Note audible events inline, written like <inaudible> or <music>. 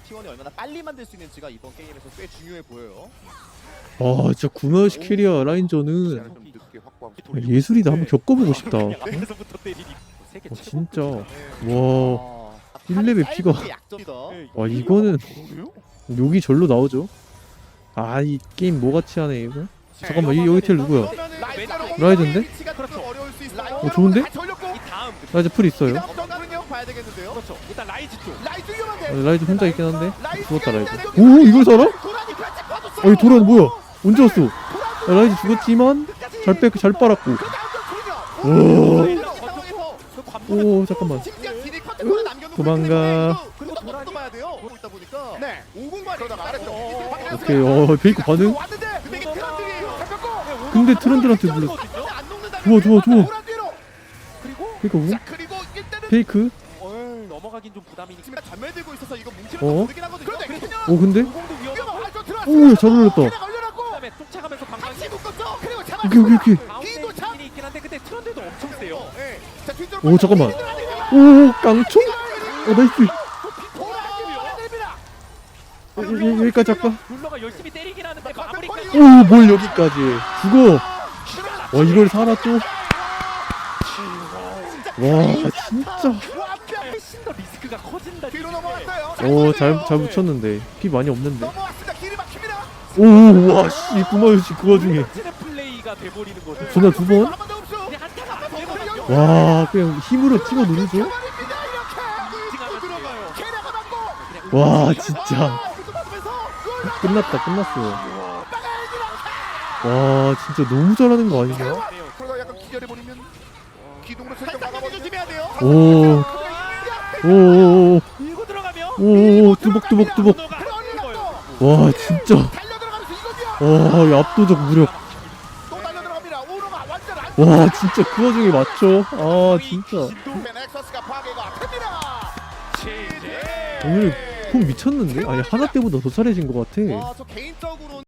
T1이 얼마나 빨리 만들 수 있는지가 이번 게임에서 꽤 중요해 보여요. 아 진짜 구마시 캐리어 라인전은. 좀 늦게 확보하고 예술이다. 한번 겪어보고 싶다. <laughs> 와 앞에서부터 때리니 세계 최고 진짜. 네. 와. 아, 1레벨 짧은 피가- 게 약점이다. 와, 이거는 욕이 절로 나오죠? 아 이 게임 뭐같이 하네 이거? 잠깐만 이 여기 텔 누구야? 있어요. 어, 좋은데? 이 다음 나 이제 풀 있어요 정답은요? 봐야 되겠는데요. 그렇죠 일단 라이즈 쪽 라이즈 위험한데. 아, 라이즈 혼자 있긴 한데 죽었다 라이즈 라이즈. 오 이걸 살아? 아니 도란 뭐야 언제 왔어 야, 라이즈 죽었지만 잘 빼, 잘 빨았고 그 오. 이런 상황에서 그 관문을 오 잠깐만 남겨놓고 도망가. 보니까. 네. 5공만 그러다가 아래쪽. 오케이 어 베이커 반응 근데 트런들한테 물려. 좋아, 좋아, 좋아. 베이커 우 페이크 어, 넘어가긴 좀 부담이니까 지금 전멸되고 있어서 이거 뭉치면 어? 모르긴 하거든요. 그런데 그냥 오 근데 공도 위험하고 들어왔어. 오 잘 올렸다 그냥 걸려놨고 그다음에 쫓아가면서 같이 묶었죠. 그리고 잡아. 오케이 오케이 오케이 가운데 뒤도 참. 있긴 있긴 한데 근데 트런드도 엄청 세요 예. 자 뒤쪽으로 오, 빠져. 잠깐만. 뒤쪽으로 오 깡총 어 나이스 돌아가면서 여- 여- 여기까지 할까? 룰러가 열심히 때리긴 하는데 마무리까지 오뭘 여기까지 죽어 와 이걸 살아 또 와 진짜 훨씬 더 리스크가 커진다 뒤로 넘어갔어요. 오 잘 잘 붙였는데 피 많이 없는데 넘어왔습니다. 길이 막힙니다. 오와씨 구마유씨 그 와중에 치는 플레이가 돼버리는 거죠 전화 두 번? 한번더 흡수. 그냥 한타가 안 되거든요 와 그냥 힘으로 찍어 누르죠 가만입니다. 이렇게 징하면 들어가요. 캐리어가 맞고. 와 진짜 아, 그것도 맞으면서 골 끝났다 끝났어 와 진짜 너무 잘하는 거 아니냐 기둥으로 살짝 살짝 막아버리면 조심해야 돼요. 오. 오오오 밀고 들어가면 오오오 뚜벅뚜벅 뚜벅. 와 진짜. 달려 들어가면서 이거면 와이 압도적 무력. 또 달려 들어갑니다. 오로가 완전 안. 와 진짜 그 와중에 맞죠 아 진짜. 넥서스가 파괴가 됩니다. 오늘 폼 미쳤는데? 아니 하나 때보다 더 잘해진 것 같아. 와, 저 개인적으로